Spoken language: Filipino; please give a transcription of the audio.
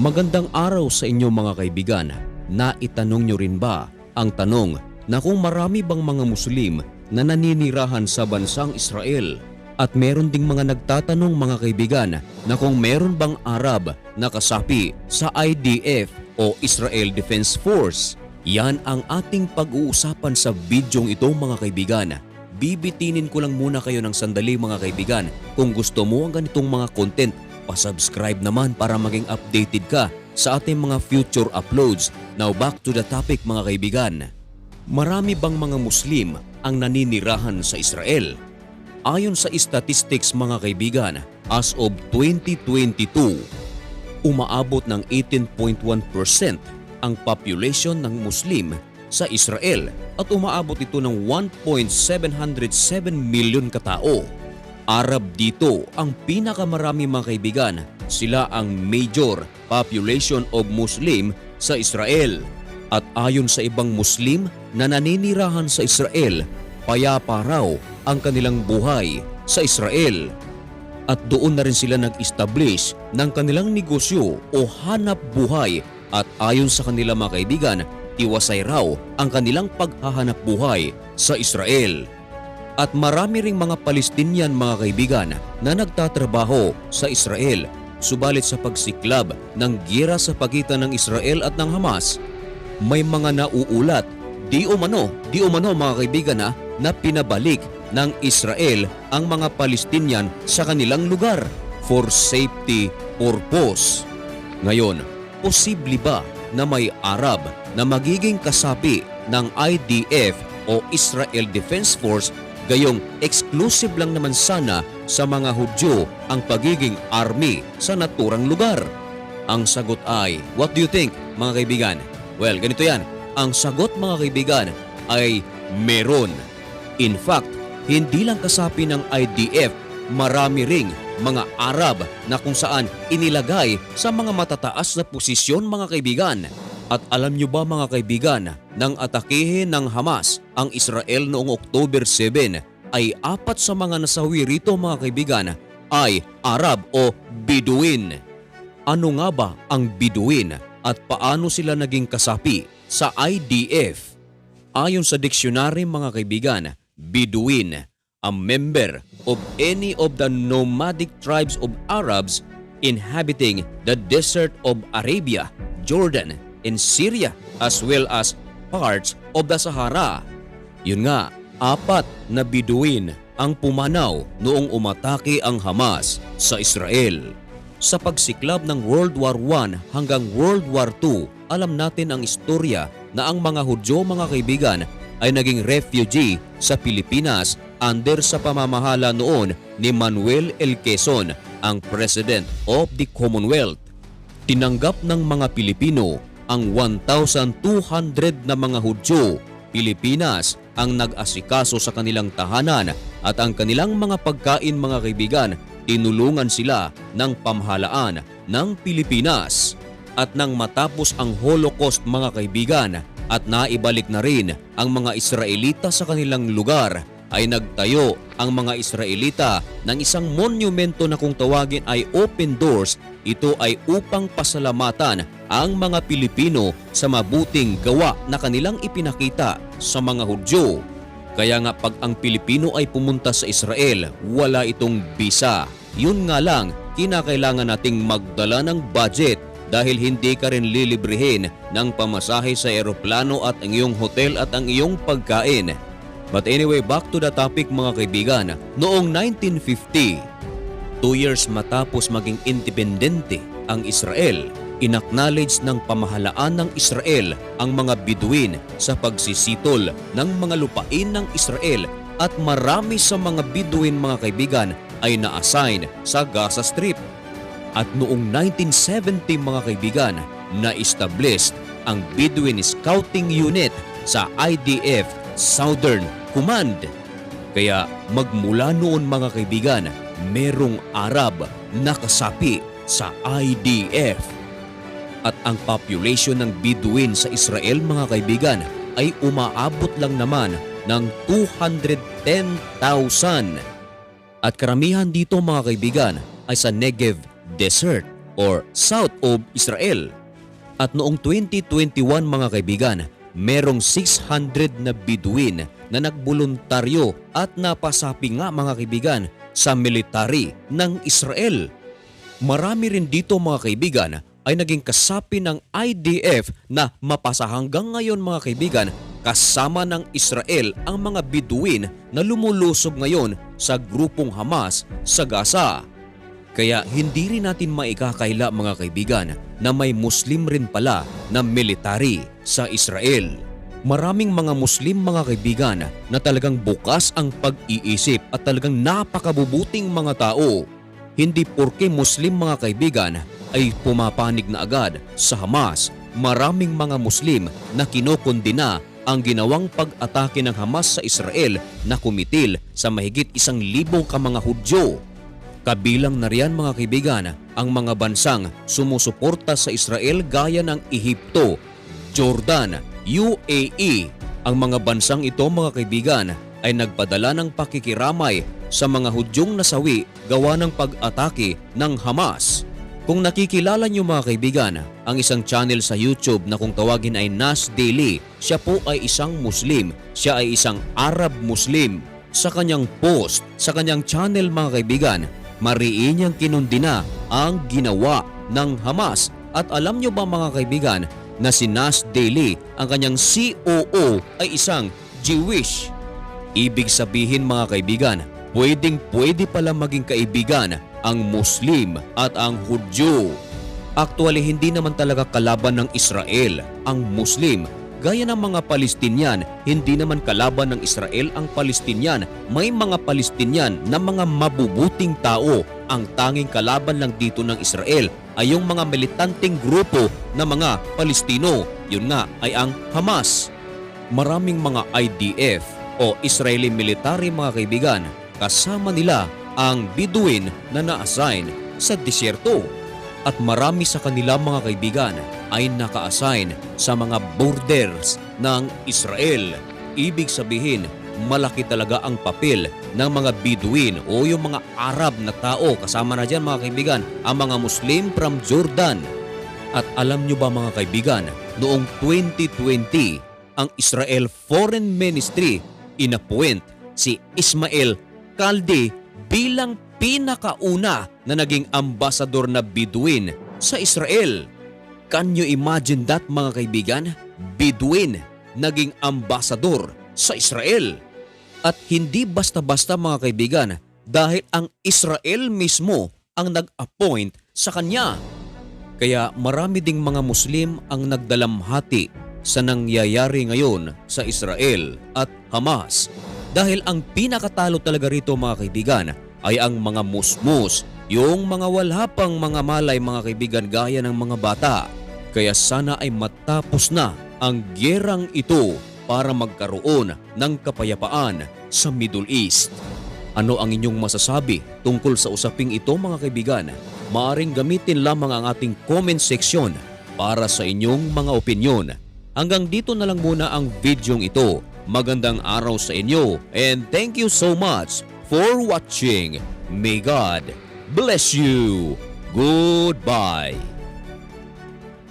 Magandang araw sa inyo mga kaibigan. Naitanong nyo rin ba ang tanong na kung marami bang mga Muslim na naninirahan sa bansang Israel? At meron ding mga nagtatanong mga kaibigan na kung meron bang Arab na kasapi sa IDF o Israel Defense Force? Yan ang ating pag-uusapan sa bidyong ito mga kaibigan. Bibitinin ko lang muna kayo ng sandali mga kaibigan. Kung gusto mo ang ganitong mga content, pasubscribe naman para maging updated ka sa ating mga future uploads. Now back to the topic mga kaibigan. Marami bang mga Muslim ang naninirahan sa Israel? Ayon sa statistics mga kaibigan, as of 2022, umaabot ng 18.1% ang population ng Muslim sa Israel at umaabot ito ng 1.707 million katao. Arab dito ang pinakamarami mga kaibigan. Sila ang major population of Muslim sa Israel. At ayon sa ibang Muslim na naninirahan sa Israel, payapa raw ang kanilang buhay sa Israel. At doon na rin sila nag-establish ng kanilang negosyo o hanap buhay at ayon sa kanila mga kaibigan, tiwasay raw ang kanilang paghahanap buhay sa Israel. At marami ring mga Palestinian mga kaibigan na nagtatrabaho sa Israel subalit sa pagsiklab ng gira sa pagitan ng Israel at ng Hamas, may mga nauulat di umano, di umano mga kaibigan ha, na pinabalik ng Israel ang mga Palestinian sa kanilang lugar for safety purpose. Ngayon, posible ba na may Arab na magiging kasapi ng IDF o Israel Defense Force gayong exclusive lang naman sana sa mga Hudyo ang pagiging army sa naturang lugar? Ang sagot ay, what do you think mga kaibigan? Well, ganito yan. Ang sagot mga kaibigan ay meron. In fact, hindi lang kasapi ng IDF, marami ring mga Arab na kung saan inilagay sa mga matataas na posisyon mga kaibigan. At alam nyo ba mga kaibigan, nang atakihin ng Hamas ang Israel noong October 7 ay apat sa mga nasawi rito mga kaibigan ay Arab o Bedouin. Ano nga ba ang Bedouin at paano sila naging kasapi sa IDF? Ayon sa diksyonary mga kaibigan, Bedouin, a member of any of the nomadic tribes of Arabs inhabiting the desert of Arabia, Jordan, and Syria as well as parts of the Sahara. Yun nga, apat na Bedouin ang pumanaw noong umatake ang Hamas sa Israel. Sa pagsiklab ng World War I hanggang World War II, alam natin ang istorya na ang mga Hudyo mga kaibigan ay naging refugee sa Pilipinas under sa pamamahala noon ni Manuel L. Quezon, ang President of the Commonwealth. Tinanggap ng mga Pilipino ang 1,200 na mga Hudyo. Pilipinas ang nag-asikaso sa kanilang tahanan at ang kanilang mga pagkain mga kaibigan, tinulungan sila ng pamahalaan ng Pilipinas. At nang matapos ang Holocaust mga kaibigan at naibalik na rin ang mga Israelita sa kanilang lugar, ay nagtayo ang mga Israelita ng isang monumento na kung tawagin ay Open Doors. Ito ay upang pasalamatan ang mga Pilipino sa mabuting gawa na kanilang ipinakita sa mga Hudyo. Kaya nga pag ang Pilipino ay pumunta sa Israel, wala itong visa. Yun nga lang, kinakailangan nating magdala ng budget dahil hindi ka rin lilibrehin ng pamasahe sa eroplano at ang iyong hotel at ang iyong pagkain. But anyway, back to the topic mga kaibigan. Noong 1950, two years matapos maging independente ang Israel, inacknowledge ng pamahalaan ng Israel ang mga Bedouin sa pagsisitol ng mga lupain ng Israel at marami sa mga Bedouin mga kaibigan ay na-assign sa Gaza Strip. At noong 1970 mga kaibigan, na-established ang Bedouin Scouting Unit sa IDF Southern Command. Kaya magmula noon mga kaibigan, merong Arab na kasapi sa IDF. At ang population ng Bedouin sa Israel mga kaibigan ay umaabot lang naman ng 210,000. At karamihan dito mga kaibigan ay sa Negev Desert or south of Israel. At noong 2021 mga kaibigan, merong 600 na Bedouin na nagboluntaryo at napasapi nga mga kaibigan sa military ng Israel. Marami rin dito mga kaibigan ay naging kasapi ng IDF na mapasa hanggang ngayon mga kaibigan kasama ng Israel ang mga Bedouin na lumulusob ngayon sa grupong Hamas sa Gaza. Kaya hindi rin natin maikakaila mga kaibigan na may Muslim rin pala na military sa Israel. Maraming mga Muslim mga kaibigan na talagang bukas ang pag-iisip at talagang napakabubuting mga tao. Hindi porke Muslim mga kaibigan ay pumapanig na agad sa Hamas. Maraming mga Muslim na kinokondina ang ginawang pag-atake ng Hamas sa Israel na kumitil sa mahigit isang libong ka mga Hudyo. Kabilang na riyan mga kaibigan ang mga bansang sumusuporta sa Israel gaya ng Ehipto, Jordan, UAE. Ang mga bansang ito mga kaibigan ay nagpadala ng pakikiramay sa mga Hudyong nasawi gawa ng pag-atake ng Hamas. Kung nakikilala niyo mga kaibigan, ang isang channel sa YouTube na kung tawagin ay Nas Daily, siya po ay isang Muslim. Siya ay isang Arab Muslim. Sa kanyang post, sa kanyang channel mga kaibigan, mariin niyang kinundina ang ginawa ng Hamas. At alam niyo ba mga kaibigan na si Nas Daily, ang kanyang COO ay isang Jewish. Ibig sabihin mga kaibigan, pwedeng pwede pala maging kaibigan ang Muslim at ang Hudyo. Actually, hindi naman talaga kalaban ng Israel ang Muslim. Gaya ng mga Palestinian, hindi naman kalaban ng Israel ang Palestinian. May mga Palestinian na mga mabubuting tao. Ang tanging kalaban lang dito ng Israel ay yung mga militanteng grupo na mga Palestino. Yun nga ay ang Hamas. Maraming mga IDF o Israeli military mga kaibigan, kasama nila ang Bedouin na na-assign sa disyerto at marami sa kanila mga kaibigan ay naka-assign sa mga borders ng Israel. Ibig sabihin, malaki talaga ang papel ng mga Bedouin o yung mga Arab na tao. Kasama na dyan mga kaibigan, ang mga Muslim from Jordan. At alam nyo ba mga kaibigan, noong 2020, ang Israel Foreign Ministry inappoint si Ismail Kaldi bilang pinakauna na naging ambasador na Bedouin sa Israel. Can you imagine that mga kaibigan? Bedouin naging ambasador sa Israel. At hindi basta-basta mga kaibigan dahil ang Israel mismo ang nag-appoint sa kanya. Kaya marami ding mga Muslim ang nagdalamhati sa nangyayari ngayon sa Israel at Hamas. Dahil ang pinakatalo talaga rito mga kaibigan ay ang mga musmus, yung mga wala pang mga malay mga kaibigan gaya ng mga bata. Kaya sana ay matapos na ang gerang ito para magkaroon ng kapayapaan sa Middle East. Ano ang inyong masasabi tungkol sa usaping ito mga kaibigan? Maaring gamitin lamang ang ating comment section para sa inyong mga opinyon. Hanggang dito na lang muna ang videong ito. Magandang araw sa inyo and thank you so much for watching. May God bless you. Goodbye.